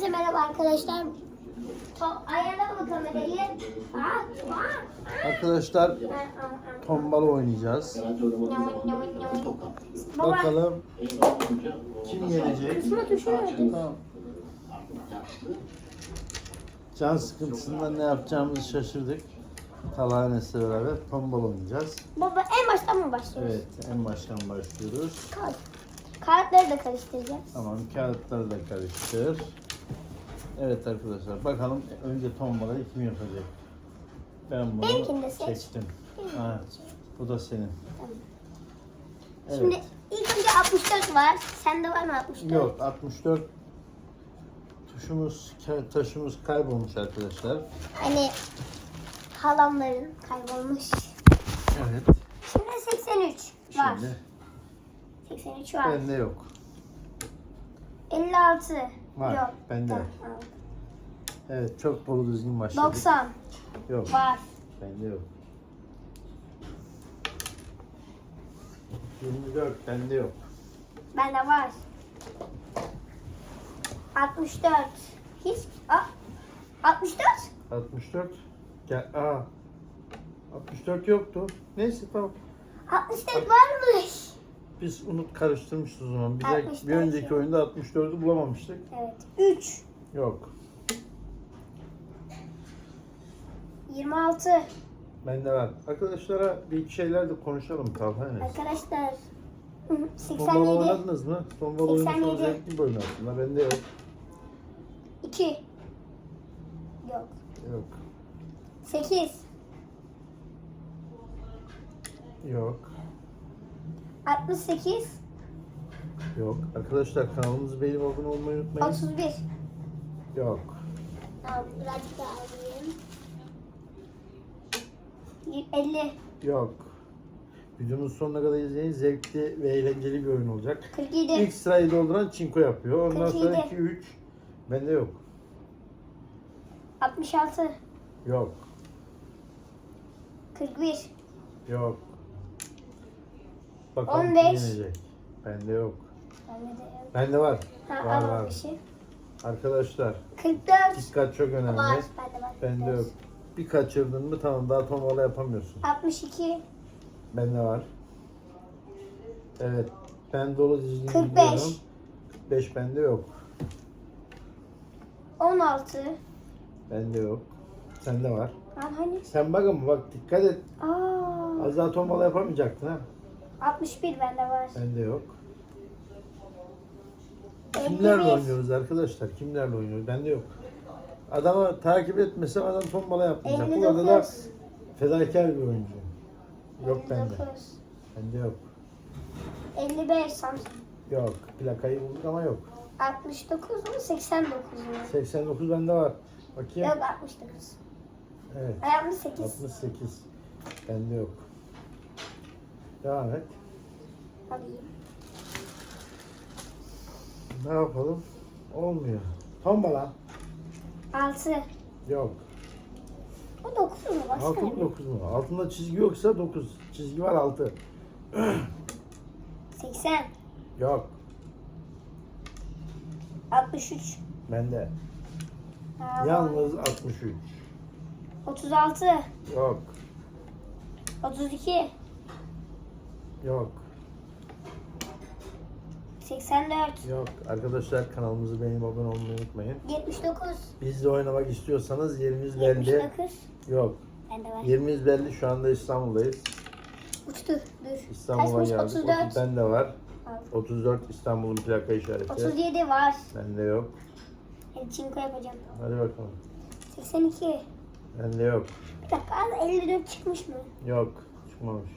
Herkese merhaba arkadaşlar. Ayarlama kamerayı. Arkadaşlar tombala oynayacağız. Baba, Bakalım kim kısma tuşu? Tamam. Can sıkıntısından ne yapacağımızı şaşırdık. Talha Enes'le beraber tombala oynayacağız. Baba en baştan mı başlıyoruz? Evet en baştan başlıyoruz. Kağıt. Kağıtları da karıştıracağız. Tamam kağıtları da karıştır. Evet arkadaşlar bakalım önce tombalayı kim yapacak? Ben bunu Benimkini de seç. çektim. Ha, bu da senin. Tamam. Evet. Şimdi ilk önce 64 var. Sende var mı 64? Yok 64 tuşumuz taşımız kaybolmuş arkadaşlar. Hani halamların kaybolmuş. Evet. Şimdi 83 var. Şimdi 83 var. bende yok. 56 Var, yok. bende. Tamam. Evet çok dolu düzgün başladık. 90 Yok. var. Bende yok. 24 bende yok. Bende var. 64 hiç Aa, 64 64 gel aa 64 yoktu. Neyse tamam. 64 varmış. Biz unut karıştırmışız o zaman. Bir, de, 64 bir önceki oyunda 64'ü bulamamıştık. Evet. 3 Yok. 26 Bende var. Arkadaşlara bir iki şeyler de konuşalım Talha Enes. arkadaşlar. Tombala 87 oynadınız mı? Tombala oyunu çok 87. zevkli bir oyun aslında. Bende yok. 2 Yok. Yok. 8 Yok. 68 Yok. Arkadaşlar kanalımızı beğenip abone olmayı unutmayın. 31 Yok. Tamam birazcık daha alayım. 50 Yok. Videonun sonuna kadar izleyin. Zevkli ve eğlenceli bir oyun olacak. 47 İlk sırayı dolduran çinko yapıyor. Ondan sonra 47. 2 3 bende yok. 66 Yok. 41 Yok. Bakalım 15. kim yenecek. Bende yok. Bende de yok. Bende var. Ha, var var. bir şey. Arkadaşlar 44 dikkat çok önemli. var. Bende var. Bende 44. yok. Bir kaçırdın mı tamam daha tombala yapamıyorsun. 62 Bende var. Evet. Ben dolu düzgün 45. gidiyorum. 45 bende yok. 16 Bende yok. Sende var. Lan hani? Sen bak ama bak dikkat et. Aa, Az daha tombala yapamayacaktın ha. 61 bende var. Bende yok. 51. Kimlerle oynuyoruz arkadaşlar? Kimlerle oynuyoruz? Bende yok. Adamı takip etmesem adam tombala yapmayacak. Bu arada da 59 fedakar bir oyuncu. Yok bende. 59 Bende yok. 55 Samsung. Yok. Plakayı bulduk ama yok. 69 mu 89 mu? 89 bende var. Bakayım. Yok 69. Evet. Ay 68. 68. Bende yok. Devam et. Alayım. Ne yapalım? Olmuyor. Tombala. 6. Yok. O 9 mu? Başka 6 ne? mı 9 mu? Altında çizgi yoksa 9. Çizgi var 6. 80. Yok. 63. Bende. Aa, Yalnız 63. 36. Yok. 32. Yok. 84. Yok. Arkadaşlar kanalımızı beğenip abone olmayı unutmayın. 79. Bizle oynamak istiyorsanız yerimiz belli. 79. Yok. Bende var. Yerimiz belli. Şu anda İstanbul'dayız. Uçtu. Dur. İstanbul'a Kaçmış? geldik. 34. 30 bende var. Al. 34 İstanbul'un plaka işareti. 37 var. Bende yok. Hadi çinko yapacağım. Hadi bakalım. 82. Bende yok. Bir dakika az 54 çıkmış mı? Yok. Çıkmamış.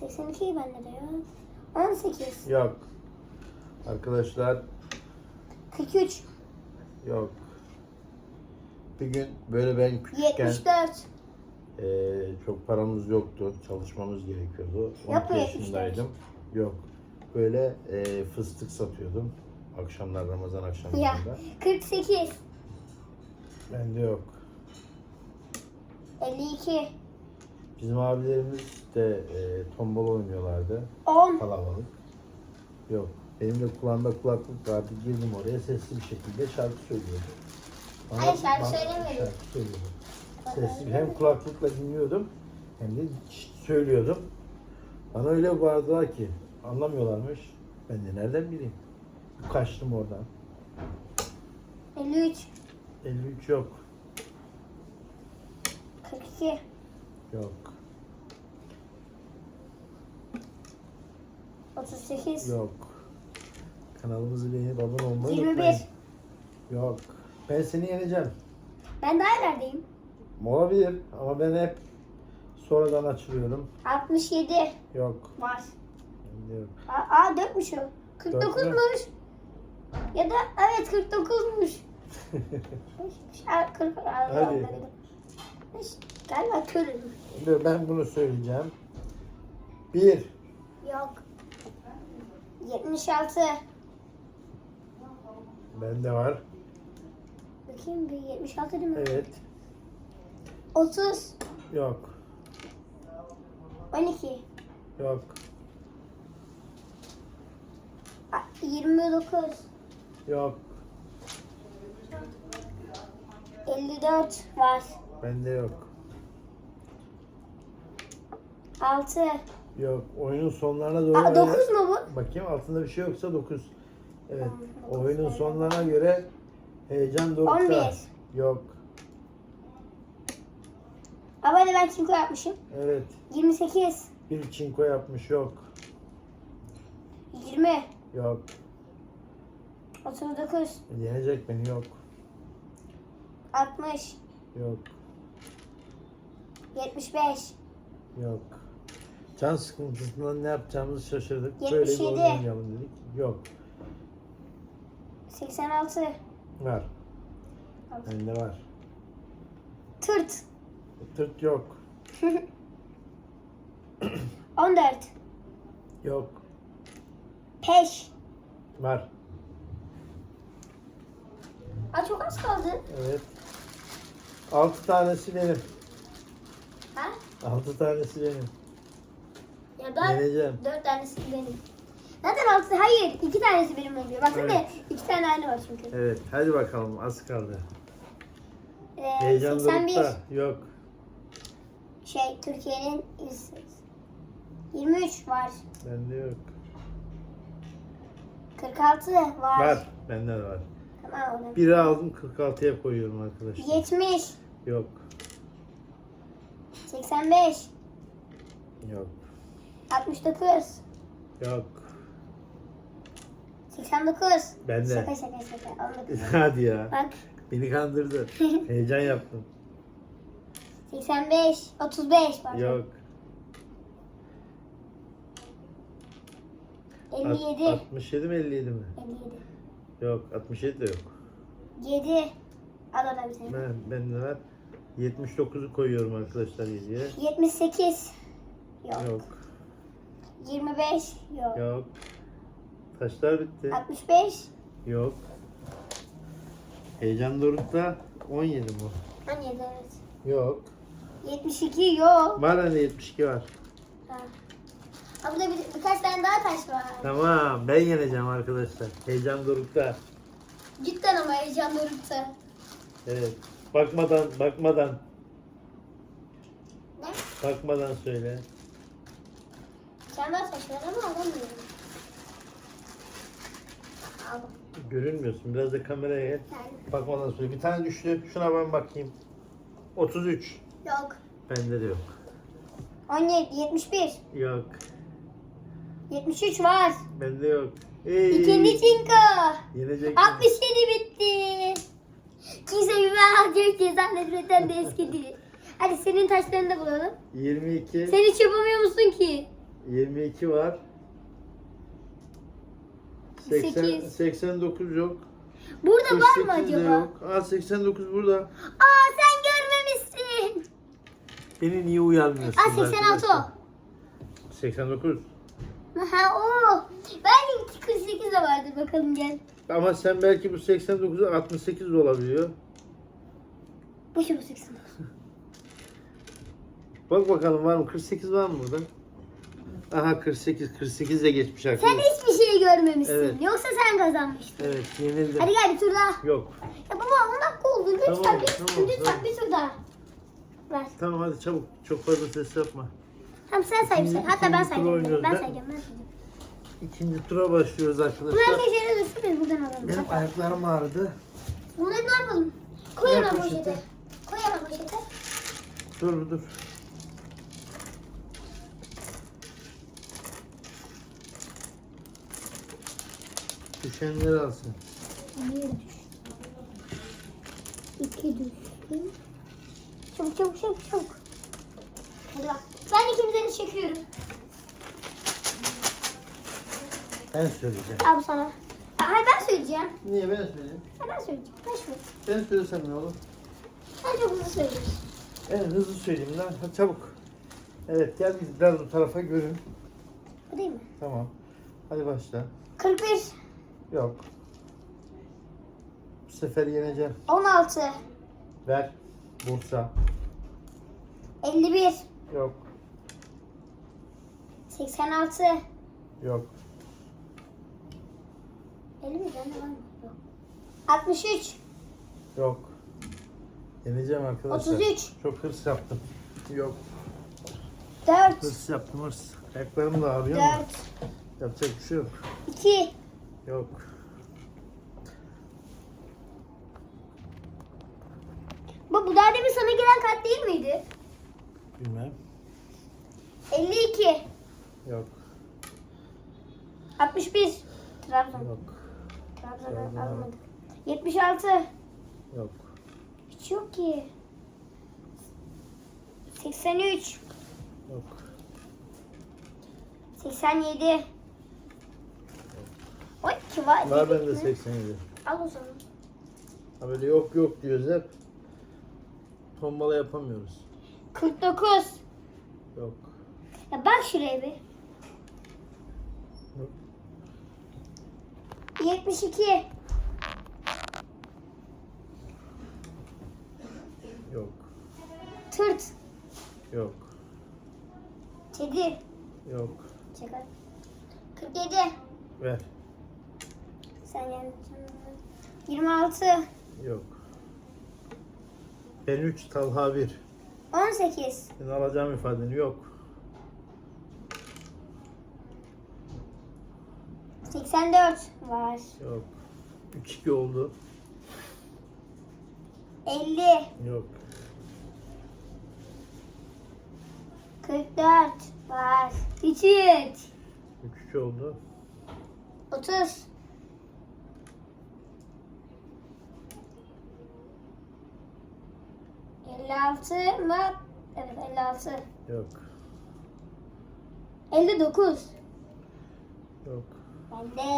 82 bende de yok. 18. Yok. Arkadaşlar 43. yok. Bir gün böyle ben küçükken 74. eee, çok paramız yoktu. Çalışmamız gerekiyordu. Yok 12 mu yaşındaydım. Yok. Böyle eee, fıstık satıyordum. Akşamlar Ramazan Ya. akşamlarında. 48. Bende yok. 52. Bizim abilerimiz de eee tombala oynuyorlardı. 10. Kalabalık. Yok. Benim de kulağımda kulaklık vardı. Girdim oraya sesli bir şekilde şarkı söylüyordum. Bana- Hayır, şarkı bana söylemiyordun. Şarkı söylüyordum. Sesli hem kulaklıkla dinliyordum hem de söylüyordum. Bana öyle bağırdılar ki anlamıyorlarmış. Ben de nereden bileyim. Kaçtım oradan. 53, 53 yok. 42, Yok. 38, Yok. Kanalımızı beğenip abone olmayı 21. unutmayın. Yok. Ben seni yeneceğim. Ben daha ilerideyim. Olabilir ama ben hep sonradan açılıyorum. 67 Yok. var. Yok. Aa, aa 4'müş o. 49'muş. Ya da evet 49'muş. Aa, 40, aa, Hadi. Galiba körüm. Dur, ben bunu söyleyeceğim. Bir. Yok. 76. Bende var. Bakayım bir 76 değil mi? Evet. 30. Yok. 12. Yok. Aa, 29. Yok. 54 var. Bende yok. 6. Yok. Oyunun sonlarına doğru. Aa, 9 mu bu? Bakayım altında bir şey yoksa 9. Evet. Tamam, dokuz Oyunun sonlarına göre heyecan dorukta. 11. Yok. Ama hadi ben çinko yapmışım. Evet. 28. Bir çinko yapmış yok. 20. Yok. 39. Yenecek beni yok. 60. Yok. 75. Yok. Can sıkıntısından ne yapacağımızı şaşırdık. Böyle bir 77. oyun oynayalım dedik. Yok. 86. Var. Bende var. Tırt. Tırt yok. 14. Yok. Peş. Var. Aa çok az kaldı. Evet. 6 tanesi benim. Ha? 6 tanesi benim. Ya da Yeneceğim. 4 tanesi benim. Zaten 6 hayır 2 tanesi benim oluyor. Bak Evet. 2 tane aynı var çünkü. Evet. Hadi bakalım. Az kaldı. Ee, Heyecan 81. dorukta. Yok. Şey Türkiye'nin iz- 23 var. Bende yok. 46 var. Var. Bende de var. Tamam onu. Biri aldım 46'ya koyuyorum arkadaşlar. 70. Yok. 85. Yok. 69. Yok. 89. Bende. Şaka şaka şaka. 19. Hadi ya. Bak Beni kandırdı. Heyecan yaptım. 85. 35 var. Yok. 57. At- 67 mi 57 mi? 57. Yok 67 de yok. 7. Al oradan bir tane. Ben, ben de var. 79'u koyuyorum arkadaşlar 7'ye. 78. Yok. Yok. 25. Yok. Yok. Taşlar bitti. 65. Yok. Heyecan dorukta 17 bu. 17 evet. Yok. 72 yok. Var hani 72 var. Ha. Ha, burada bir, birkaç tane daha taş var. Tamam ben yeneceğim arkadaşlar. Heyecan dorukta. Cidden ama heyecan dorukta. Evet. Bakmadan bakmadan Ne? bakmadan söyle. Sen daha taş var ama alamıyorum. Aldım. Görünmüyorsun. Biraz da kameraya gel. Yani. Bakmadan söyle. Bir tane düştü. Şuna ben bakayım. 33. Yok. Bende de yok. 17, 71, Yok. 73 var. Bende yok. Ey, İkinci çinko. Yenecek. 67 bitti. Kimse güven diyor ki zannetmeden de eskidi. Hadi senin taşlarını da bulalım. 22. Sen hiç yapamıyor musun ki? 22 var. 80, Sekiz. 89 yok. Burada var mı 48 de acaba? Yok. Aa 89 burada. Aa sen görmemişsin. Beni niye uyarmıyorsun? Aa 86 o. 89. Ha o. Belki 48 de vardır bakalım gel. Ama sen belki bu 89'u 68 de olabiliyor. Bu şu bu 89. Bak bakalım var mı? 48 var mı burada? Aha 48. 48 de geçmiş Sen arkadaşlar. hiçbir şey görmemişsin. Evet. Yoksa sen kazanmıştın. Evet yenildim. Hadi gel bir tur daha. Yok. Ya baba 10 dakika oldu. Lütfen Tamam, bir, tamam, lütfen tamam. bir tur daha. Ver. Tamam hadi çabuk. Çok fazla ses yapma. Tamam sen say. İkinci- Hatta ben ikinci tur sayacağım. oynuyoruz Ben sayacağım. Ben sayacağım. İkinci tura başlıyoruz Bu arkadaşlar. yere düşsün biz buradan alalım. Benim ayaklarım ağrıdı. Bunları ne yapalım? Koy Ver hemen poşete. poşete. Koy hemen poşete. Dur dur. Düşenleri alsın. Bir düş. İki düştü. Çabuk çabuk çabuk çabuk. Hadi bak. Ben ikimizden de çekiyorum. Ben söyleyeceğim. Al sana. Hayır ben söyleyeceğim. Niye ben söyleyeyim? Ha, ben söyleyeceğim. Ben söyleyeceğim. Ben söylesem ne olur? Ben çok hızlı söyleyeyim. En hızlı söyleyeyim lan. Hadi çabuk. Evet gel biz biraz bu tarafa görün. Bu değil mi? Tamam. Hadi başla. 41, Yok. Bu sefer yeneceğim. 16, Ver. Bursa. 51, Yok. 86, Yok. 51 bende var mı? Yok. 63, Yok. Yeneceğim arkadaşlar. 33, Çok hırs yaptım. Yok. 4, Hırs yaptım hırs. Ayaklarım da ağrıyor ama 4, yapacak bir şey yok. 2, Yok. Bu, bu daha demin sana gelen kart değil miydi? Bilmem. 52, Yok. 61, Trabzon. Yok. Trabzon'u Trabzon. almadık. 76, Yok. hiç yok ki. 83, Yok. 87. Oy ki var. Var bende mi? 87. Al o zaman. Ha böyle yok yok diyoruz hep. Tombala yapamıyoruz. 49. Yok. Ya bak şuraya bir. Yok. 72. Yok. Tırt. Yok. Kedi. Yok. Çıkar. 47. Ver. Sen yani. 26. Yok. Ben 3 Talha 1. 18. Senin alacağım ifadeni yok. 84 var. Yok. 3 2 oldu. 50. Yok. 44 var. 3 3 3 oldu. 30. ...56 mı? Evet 56. Yok. 59. Yok. Bende.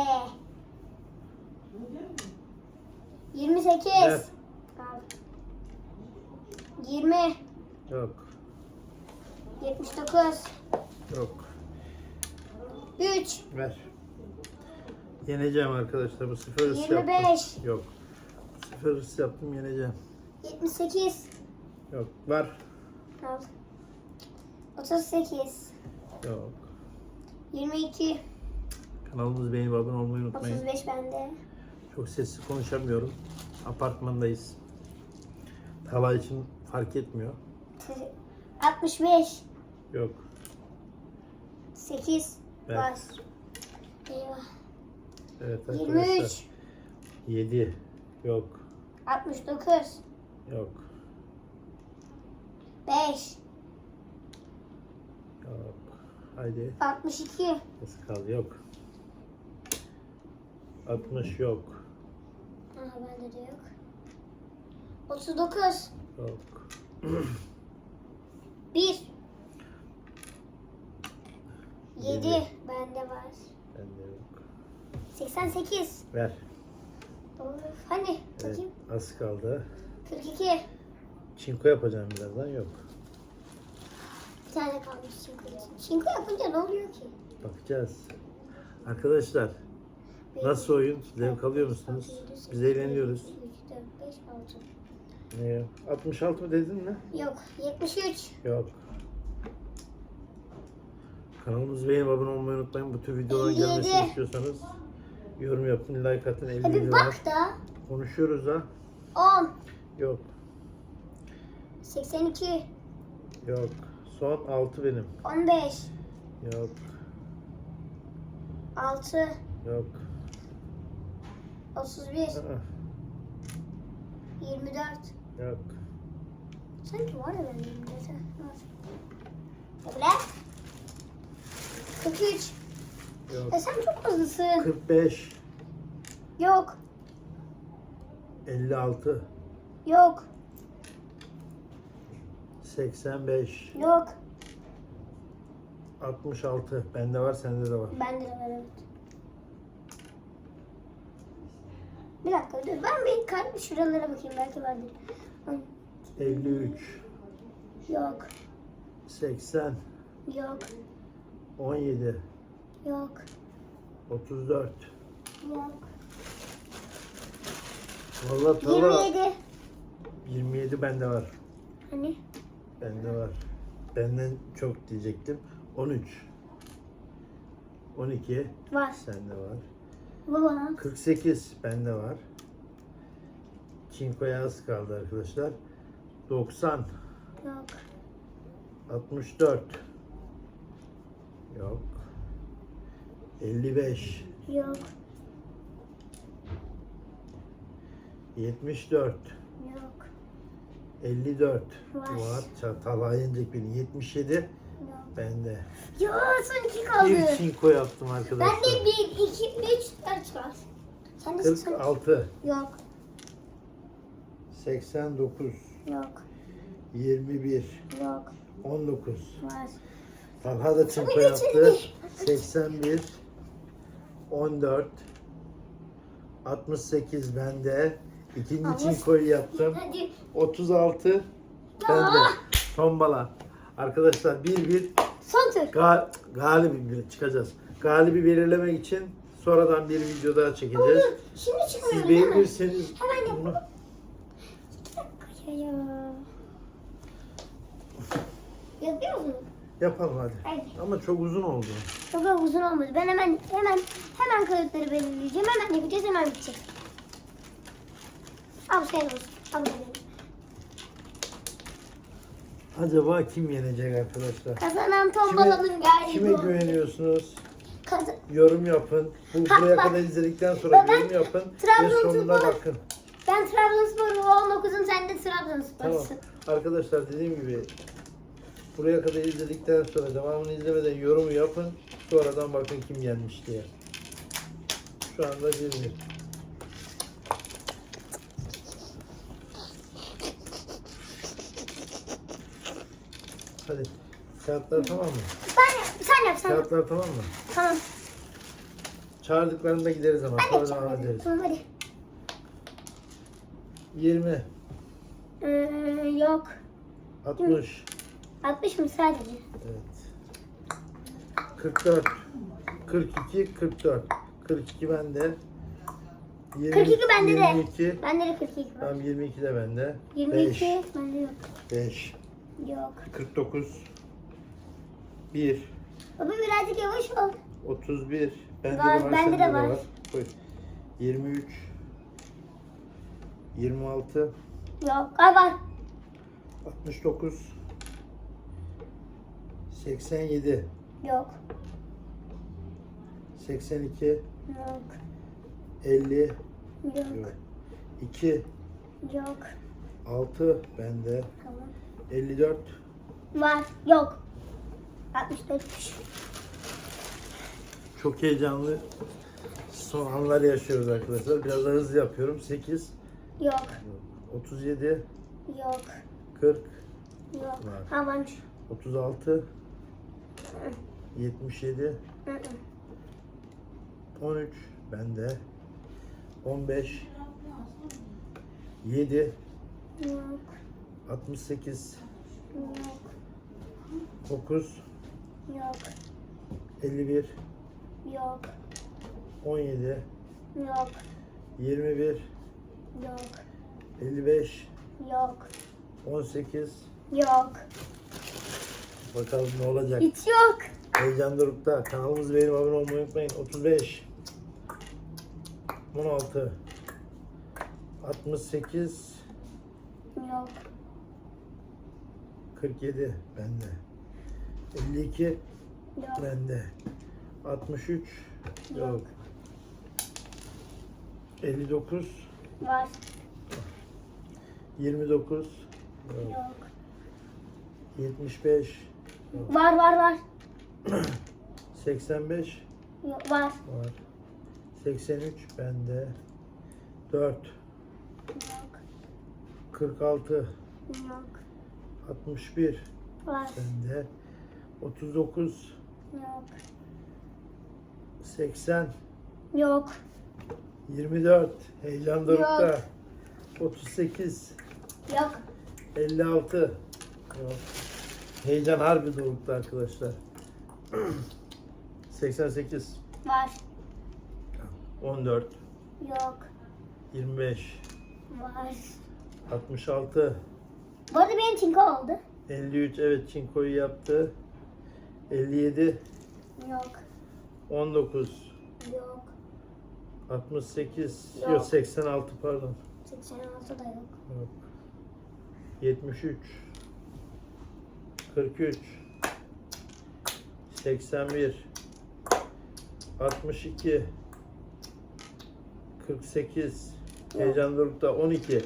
28. Ver. Al. 20. Yok. 79. Yok. 3. Ver. Yeneceğim arkadaşlar. Bu sefer hırs yaptım. 25. Yok. Bu sefer hırs yaptım yeneceğim. 78. Yok. Var. Al. 38. Yok. 22. Kanalımız beğenip abone olmayı unutmayın. 35 bende. Çok sesli konuşamıyorum. Apartmandayız. Tala için fark etmiyor. 65. Yok. 8. Ver. Var. Eyvah. Evet arkadaşlar. 23. 7. Yok. 69. Yok. 5. Yok. Haydi. 62. Nasıl kaldı? Yok. 60 yok. Aha bende de yok. 39. Yok. 1. 7. Yedi. Bende var. Bende yok. 88. Ver. Of, Hani Evet. bakayım. Az kaldı. 42. Çinko yapacağım birazdan. Yok. Bir tane kalmış çinko. Çinko yapınca ne oluyor ki? Bakacağız. Arkadaşlar nasıl oyun? Zevk alıyor musunuz? Biz eğleniyoruz. 3, 4, 5, 6. Ne ya? 66 mı dedin mi? Yok. 73. Yok. Kanalımızı beğenip abone olmayı unutmayın. Bu tür videoların Yedi. gelmesini istiyorsanız yorum yapın, like atın, 50 Hadi video var. bak da. Konuşuyoruz ha. 10, Yok, 82, yok. Son 6 benim. 15, Yok, 6, yok. 31, Aa, 24. yok. Sanki var ya benim elimde. Var. Böyle. 43. Yok. Ya sen çok hızlısın. 45, Yok. 56, Yok. 85, Yok. 66. Bende var, sende de var. Bende de var evet. Bir dakika dur. Ben bir kalp şuralara bakayım. Belki vardır. 53, Yok. 80, Yok. 17, Yok. 34. Yok. Vallahi tala 27. 27 bende var. Hani? Bende var. Benden çok diyecektim. 13. 12 Var. sende var. Baba. 48 bende var. Çinko'ya az kaldı arkadaşlar. 90 Yok. 64 Yok. 55 Yok. 74 Yok. 54 Var. var. Yenecek beni. 77 Yok. bende. Ya son iki kaldı. Bir çinko yaptım arkadaşlar. Ben de 1, 2, 3, 4 var. Sen de sen... 46 Yok. 89 Yok. 21 Yok. 19 Var. Talha da çinko yaptı. geçelim. 81 14 68 bende. İkinci çinkoyu yaptım. Hadi. 36 bende. Tombala. Arkadaşlar bir bir Son tur. ga galibi bir çıkacağız. Galibi belirlemek için sonradan bir video daha çekeceğiz. Olur. Şimdi çıkmıyor Siz değil mi? beğenirseniz Hemen yapalım. ya. Yapıyor musun? yapalım hadi. Hadi. Ama çok uzun oldu. Çok uzun olmadı. Ben hemen hemen hemen kağıtları belirleyeceğim. Hemen yapacağız hemen bitecek. Al sen olsun. Al sen olsun. Acaba kim yenecek arkadaşlar? Kazanan tombalanın galibi. Kime güveniyorsunuz? Kazan. Yorum yapın. Bu Ha, buraya bak. kadar izledikten sonra Ben yorum yapın ve Trabzonspor- sonuna bakın. Ben Trabzonspor'um 19'um sen de Tamam. Trabzonspor'sun. Arkadaşlar dediğim gibi buraya kadar izledikten sonra devamını izlemeden yorumu yapın. Sonradan bakın kim yenmiş diye. Şu anda bir bir. Hadi. Kağıtlar tamam mı? Ben sen yap sen yap. Kağıtlar tamam mı? Tamam. Çağırdıklarında gideriz ama. Ben Sonra devam ederiz. Tamam hadi. 20, Ee, yok. 60, 60 mı sadece? evet. 44, 42, 44. 42 bende. 20, 42 bende de. 22, Bende de 42 var. Tamam 22 de bende. 22 bende yok. 5, Yok. 49, 1, Baba birazcık yavaş ol. 31. Bende Var, de var, bende sende de de var. var. Koy. 23, 26, Yok. Ay var. 69, 87, Yok. 82, Yok. 50, Yok. yok. 2, Yok. 6 bende. Tamam. 54, Var. Yok. 64. Çok heyecanlı son anlar yaşıyoruz arkadaşlar. Biraz da hızlı yapıyorum. 8, Yok. 37, Yok. 40, Yok. Var. Varmış. 36, 77, Hı hı. 13 bende. 15, 7, Yok. 68, Yok. 9, Yok. 51, Yok. 17, Yok. 21, Yok. 55, Yok. 18. Yok. Bakalım ne olacak. Hiç yok. Heyecan Doruk'ta. Kanalımızı beğenip abone olmayı unutmayın. 35 16 68 Yok. 47 bende. 52 Yok. bende. 63 yok. Yok. 59 Var. 29 yok. Yok. 75 Var var var. 85 Yok, var. var. 83 bende. 4 Yok. 46 Yok. 61 Var. bende. 39 Yok. 80 Yok. 24 heyecan dorukta. Yok. 38 Yok. 56 yok. Heyecan harbi dorukta arkadaşlar. 88 Var. 14 Yok. 25 Var. 66 Bu arada benim çinko oldu. 53 evet çinkoyu yaptı. 57 Yok. 19 Yok. 68 Yok. yok 86 pardon. 86 da yok. Yok. 73 43 81 62 48 Heyecan Doruk'ta 12 Yok.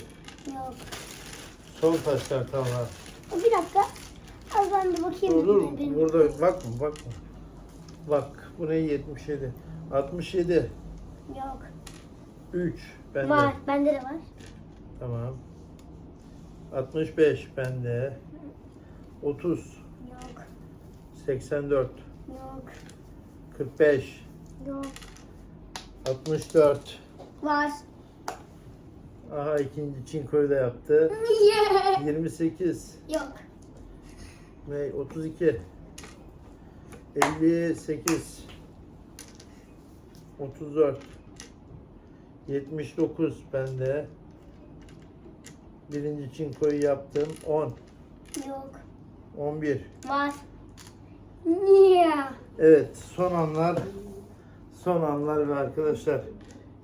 Son taşlar tamam. Bir dakika. Az ben de bakayım. Dur dur Benim- burada bakma bakma. Bak bu ne 77 67 Yok. 3 bende. Var. Bende de var. Tamam. 65 bende. 30 Yok. 84 Yok. 45 Yok. 64 Var. Aha ikinci çinkoyu da yaptı. Niye? 28 Yok. ve 32 58 34 79 bende. Birinci çinkoyu yaptım. 10 Yok. 11 Var. Niye? Evet son anlar son anlar ve arkadaşlar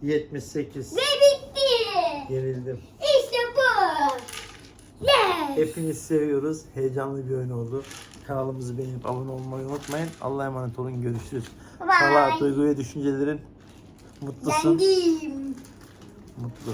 78 Ve bitti. Yenildim. İşte bu. Yes. Hepiniz seviyoruz. Heyecanlı bir oyun oldu. Kanalımızı beğenip abone olmayı unutmayın. Allah'a emanet olun. Görüşürüz. Bye. Valla duygu ve düşüncelerin mutlusun. Yendim. Mutlu.